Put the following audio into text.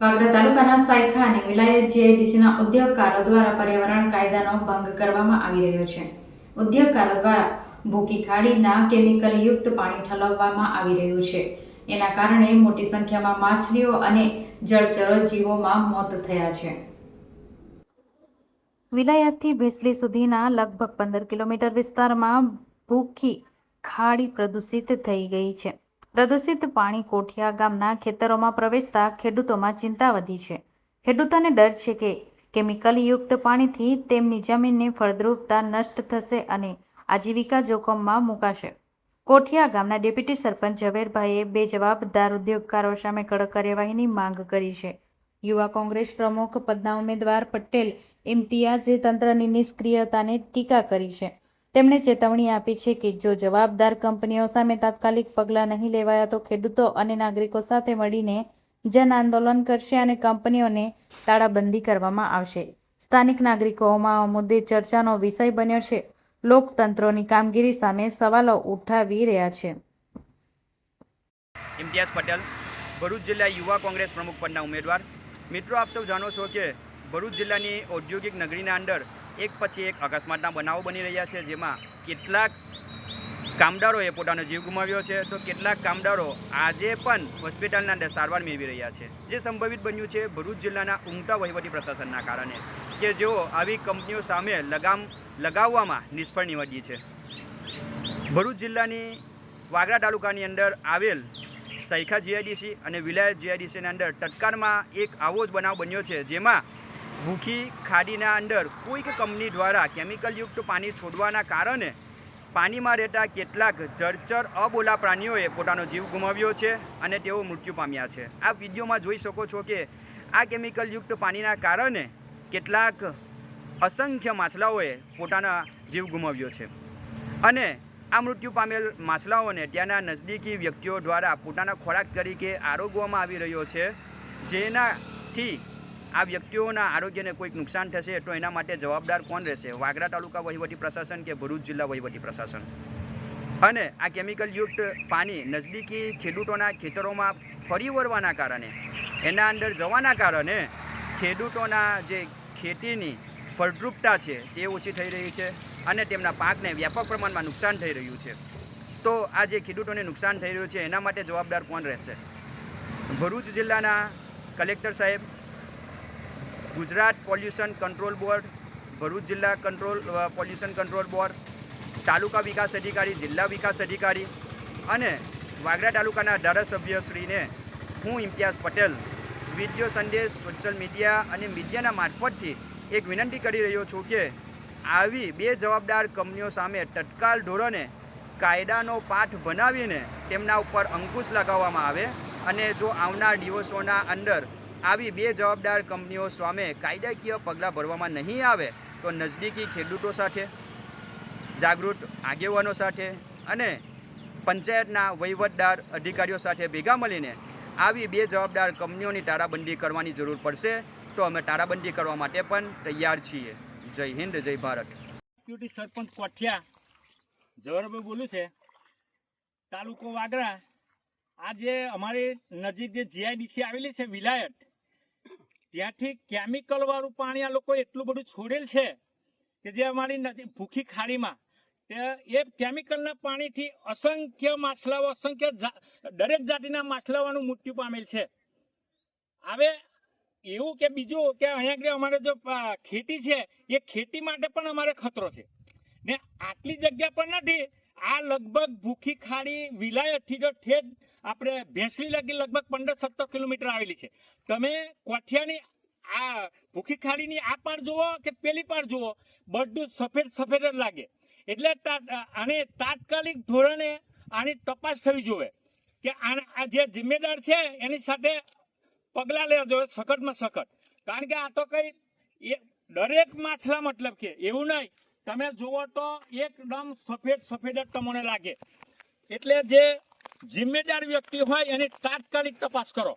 વાગરા તાલુકાના સાયખા અને વિલાયત જીઆઈડીસીના ઉદ્યોગકારો દ્વારા પર્યાવરણ કાયદાનો ભંગ કરવામાં આવી રહ્યો છે. ઉદ્યોગકારો દ્વારા ભૂકી ખાડીના કેમિકલયુક્ત પાણી ઠલવવામાં આવી રહ્યું છે. એના કારણે મોટી સંખ્યામાં માછલીઓ અને જળચર જીવોમાં મોત થયા છે. વિલાયતથી ભેસલી સુધીના લગભગ પંદર કિલોમીટર વિસ્તારમાં ભૂખી ખાડી પ્રદૂષિત થઈ ગઈ છે. પ્રદૂષિત પાણી કોઠિયા ગામના ખેતરોમાં પ્રવેશતા ખેડૂતોમાં ચિંતા વધી છે. ખેડૂતોને ડર છે કે કેમિકલયુક્ત પાણીથી તેમની જમીનની ફળદ્રુપતા નષ્ટ થશે અને આજીવિકા જોખમમાં મુકાશે. કોઠિયા ગામના ડેપ્યુટી સરપંચ ઝવેરભાઈએ બે જવાબદાર ઉદ્યોગકારો સામે કડક કાર્યવાહીની માંગ કરી છે. યુવા કોંગ્રેસ પ્રમુખ પદના ઉમેદવાર પટેલ ઇમ્તિયાઝે તંત્રની નિષ્ક્રિયતાને ટીકા કરી છે. તેમણે ચેતવણી આપી છે કે જો જવાબદાર કંપનીઓ સામે તાત્કાલિક પગલાં નહીં લેવાયા તો ખેડૂતો અને નાગરિકો સાથે મળીને જન આંદોલન કરશે અને કંપનીઓને તાળાબંધી કરવામાં આવશે. સ્થાનિક નાગરિકોમાં આ મુદ્દે ચર્ચાનો વિષય બન્યો છે. લોકતંત્રોની કામગીરી સામે સવાલો ઉઠાવી રહ્યા છે. ઇમ્તિયાઝ પટેલ, ભરૂચ જિલ્લા યુવા કોંગ્રેસ પ્રમુખ પદના ઉમેદવાર. મિત્રો, આપ સૌ જાણો છો કે ભરૂચ જિલ્લાની ઔદ્યોગિક નગરીના અંદર એક પછી એક અકસ્માતના બનાવો બની રહ્યા છે, જેમાં કેટલાક કામદારોએ પોતાનો જીવ ગુમાવ્યો છે. તો કેટલાક કામદારો આજે પણ હોસ્પિટલના અંદર સારવાર મેળવી રહ્યા છે. જે સંભવિત બન્યું છે ભરૂચ જિલ્લાના ઊંઘતા વહીવટી પ્રશાસનના કારણે, કે જેઓ આવી કંપનીઓ સામે લગામ લગાવવામાં નિષ્ફળ નીવડી છે. ભરૂચ જિલ્લાની વાગરા તાલુકાની અંદર આવેલ સૈખા જીઆઈડીસી અને વિલાયત જીઆઈડીસીના અંદર તત્કાળમાં એક આવો જ બનાવ બન્યો છે, જેમાં ભૂખી ખાડીના અંદર કોઈક કંપની દ્વારા કેમિકલયુક્ત પાણી છોડવાના કારણે પાણીમાં રહેતા કેટલાક જળચર અબોલા પ્રાણીઓએ પોતાનો જીવ ગુમાવ્યો છે અને તેઓ મૃત્યુ પામ્યા છે. આ વિડીયોમાં જોઈ શકો છો કે આ કેમિકલયુક્ત પાણીના કારણે કેટલાક અસંખ્ય માછલાઓએ પોતાના જીવ ગુમાવ્યો છે. અને આ મૃત્યુ પામેલ માછલાઓને ત્યાંના નજદીકી વ્યક્તિઓ દ્વારા પોતાના ખોરાક તરીકે આરોગવામાં આવી રહ્યો છે, જેનાથી આ વ્યક્તિઓના આરોગ્યને કોઈક નુકસાન થશે તો એના માટે જવાબદાર કોણ રહેશે? વાગરા તાલુકા વહીવટી પ્રશાસન કે ભરૂચ જિલ્લા વહીવટી પ્રશાસન? અને આ કેમિકલયુક્ત પાણી નજદીકી ખેડૂતોના ખેતરોમાં ફરી વળવાના કારણે, એના અંદર જવાના કારણે ખેડૂતોના જે ખેતીની ફળદ્રુપતા છે તે ઓછી થઈ રહી છે અને તેમના પાકને વ્યાપક પ્રમાણમાં નુકસાન થઈ રહ્યું છે. તો આ જે ખેડૂતોને નુકસાન થઈ રહ્યું છે એના માટે જવાબદાર કોણ રહેશે? ભરૂચ જિલ્લાના કલેક્ટર સાહેબ Gujarat pollution control board, Bharuch જિલ્લા કંટ્રોલ પોલ્યુશન કંટ્રોલ બોર્ડ, તાલુકા વિકાસ અધિકારી, જિલ્લા વિકાસ અધિકારી અને વાગરા તાલુકાના ધારાસભ્યશ્રીને હું ઇમ્તિયાઝ પટેલ વીડિયો સંદેશ, સોશિયલ મીડિયા અને મીડિયાના મારફતથી એક વિનંતી કરી રહ્યો છું કે આવી બે જવાબદાર કંપનીઓ સામે તત્કાલ ધોરણે કાયદાનો પાઠ બનાવીને તેમના ઉપર અંકુશ લગાવવામાં આવે અને જો આવનાર દિવસોના અંદર આવી બે જવાબદાર કંપનીઓ સામે કાયદાકીય પગલાં ભરવામાં નહીં આવે તો નજદીકી ખેડૂતો સાથે, જાગૃત આગેવાનો સાથે અને પંચાયતના વહીવટદાર અધિકારીઓ સાથે ભેગા મળીને આવી બે જવાબદાર કંપનીઓની તારાબંધી કરવાની જરૂર પડશે. તો અમે તારાબંધી કરવા માટે પણ તૈયાર છીએ. જય હિન્દ, જય ભારત. ડેપ્યુટી સરપંચ કોઠિયા જવહરભાઈ બોલું છે. તાલુકો વાગરા. આ જે અમારી નજીક જે જીઆઈડીસી આવેલી છે, વિલાયત. ત્યાંથી કેમિકલ વાળું પાણી આ લોકો એટલું બધું છોડેલ છે કે જે અમારી નજીક ભૂખી ખાડીમાં. એ કેમિકલના પાણીથી અસંખ્ય માછલાઓ, અસંખ્ય દરેક જાતિના માછલાઓનું મૃત્યુ પામેલ છે. હવે એવું કે બીજું કે અહીંયા આગળ અમારે જો ખેતી છે, એ ખેતી માટે પણ અમારે ખતરો છે. ને આટલી જગ્યા પર નથી, આ લગભગ ભૂખી ખાડી વિલાયતથી જો ઠેઠ આપણે ભેંસલી લગી લગભગ પંદર સત્તર કિલોમીટર આવેલી છે. તમે કોઠિયાની આ ભૂખી ખાડીની આ પાર જુઓ કે પેલી પાર જુઓ, બધું સફેદ સફેદ જ લાગે. એટલે આને તાત્કાલિક ધોરણે આની તપાસ થવી જોઈએ કે આ જે જિમ્મેદાર છે એની સાથે પગલાં લેવા જોઈએ સખતમાં સખત. કારણ કે આ તો કંઈ દરેક માછલા મતલબ કે એવું નહીં. તમે જુઓ તો એકદમ સફેદ સફેદ જ તમને લાગે. એટલે જે જિમ્મેદાર વ્યક્તિ હોય એની તાત્કાલિક તપાસ કરો.